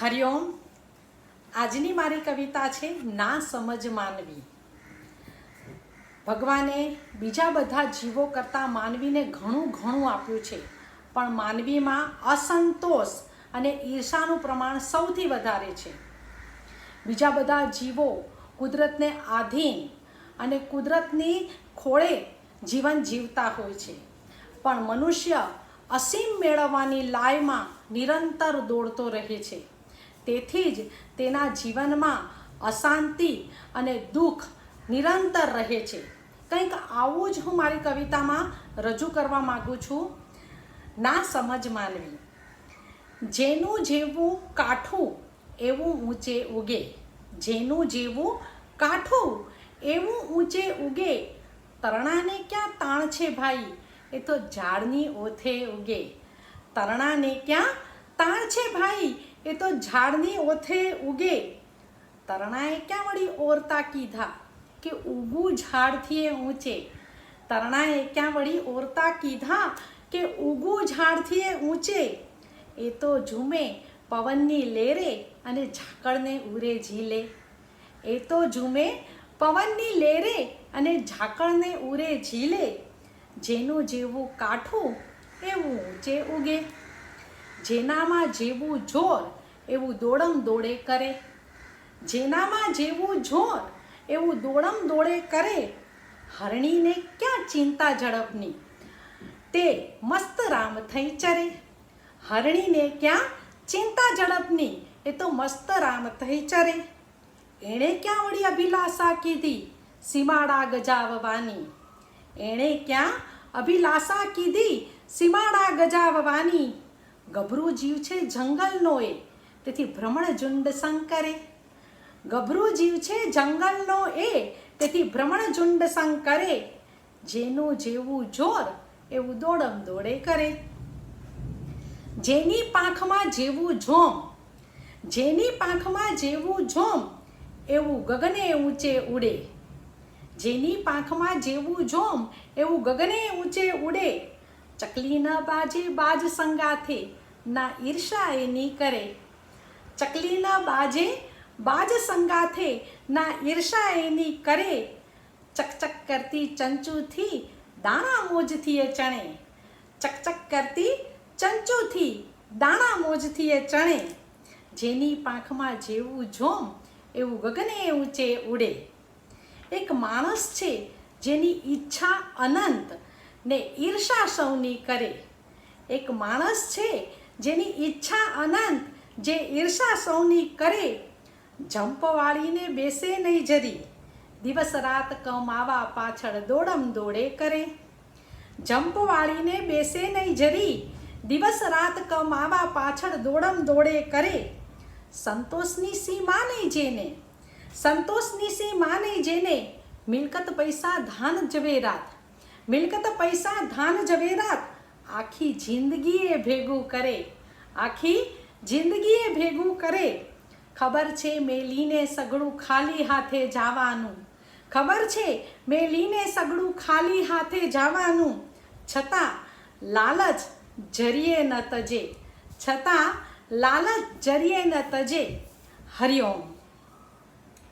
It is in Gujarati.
હરિઓમ આજની મારી કવિતા છે ના સમજ માનવી. ભગવાને બીજા બધા જીવો કરતાં માનવીને ઘણું ઘણું આપ્યું છે, પણ માનવીમાં અસંતોષ અને ઈર્ષાનું પ્રમાણ સૌથી વધારે છે. બીજા બધા જીવો કુદરતને આધીન અને કુદરતની ખોળે જીવન જીવતા હોય છે, પણ મનુષ્ય અસીમ મેળવવાની લાયમાં નિરંતર દોડતો રહે છે. તેથી જ તેના જીવનમાં અશાંતિ અને દુઃખ નિરંતર રહે છે. કંઈક આવું જ હું મારી કવિતામાં રજૂ કરવા માગું છું. ના સમજ માનવી. જેનું જેવું કાઠું એવું ઊંચે ઉગે. જેનું જેવું કાઠું એવું ઊંચે ઉગે. તરણાને ક્યાં તાણ છે ભાઈ? એ તો ઝાડની ઓથે ઉગે. તરણાને ક્યાં તાણ છે ભાઈ? એ તો ઝાડની ઓથે ઉગે. તરણાએ ક્યાં વળી ઓરતા કીધા કે ઉગું ઝાડથી એ ઊંચે? તરણાએ ક્યાં વળી ઓરતા કીધા કે ઉગું ઝાડથી એ ઊંચે? એ તો ઝૂમે પવનની લેરે અને ઝાકળને ઉરે ઝીલે. એ તો ઝૂમે પવનની લેરે અને ઝાકળને ઉરે ઝીલે. જેનું જેવું કાઠું, એવું ઊંચે ઉગે. જેનામાં જેવું જોર, એવું દોડમ દોડે કરે. જેનામાં જેવું જોર, એવું દોડમ દોડે કરે. હરણીને ક્યાં ચિંતા ઝડપની? તે મસ્ત રામ થઈ ચરે. હરણીને ક્યાં ચિંતા ઝડપની? એ તો મસ્ત રામ થઈ ચરે. એણે ક્યાં વળી અભિલાષા કીધી? સીમાડા ગજાવવાની. એણે ક્યાં અભિલાષા કીધી? સીમાડા ગજાવવાની. ગભરું જીવ છે જંગલનો એ. તેથી ભ્રમણ ઝુંડ સંકરે ગભરું જીવ છે જંગલનો એ, તેથી ભ્રમણ ઝુંડ સંકરે જેનું જેવું જોર એવું દોડમ દોડે કરે. જેની પાંખમાં જેવું જોમ, જેની પાંખમાં જેવું જોમ, એવું ગગને ઊંચે ઉડે. જેની પાંખમાં જેવું જોમ, એવું ગગને ઊંચે ઉડે. ચકલી ન બાજે બાજ સંગાથે ના ઈર્ષા એની કરે. ચકલીના બાજે બાજ સંગાથે ના ઈર્ષા એની કરે. ચકચક કરતી ચંચુથી દાણા મોજથી એ ચણે. ચકચક કરતી ચંચુથી દાણા મોજથી એ ચણે. જેની પાંખમાં જેવું જોમ એવું ગગને ઊંચે ઉડે. એક માણસ છે જેની ઈચ્છા અનંત ને ઈર્ષા સૌની કરે. એક માણસ છે જેની ઈચ્છા અનંત, જે ઈર્ષા સૌની કરે જંપ વાળીને બેસે નહીં જરી. દિવસ રાત કમાવા પાછળ દોડમ દોડે કરે. જંપ વાળીને બેસે નહીં જરી. દિવસ રાત કમાવા પાછળ દોડમ દોડે કરે. સંતોષની સીમા નહીં જેને, સંતોષની સીમા નહીં જેને. મિલકત પૈસા ધાન જવેરાત, મિલકત પૈસા ધાન જવેરાત. આખી જિંદગી એ ભેગું કરે. આખી જિંદગી એ ભેગું કરે. ખબર છે મેલીને સગડું ખાલી હાથે જવાનું. ખબર છે મેલીને સગડું ખાલી હાથે જવાનું. છતાં લાલચ જરીએ ન તજે. છતાં લાલચ જરીએ ન તજે. હરિઓમ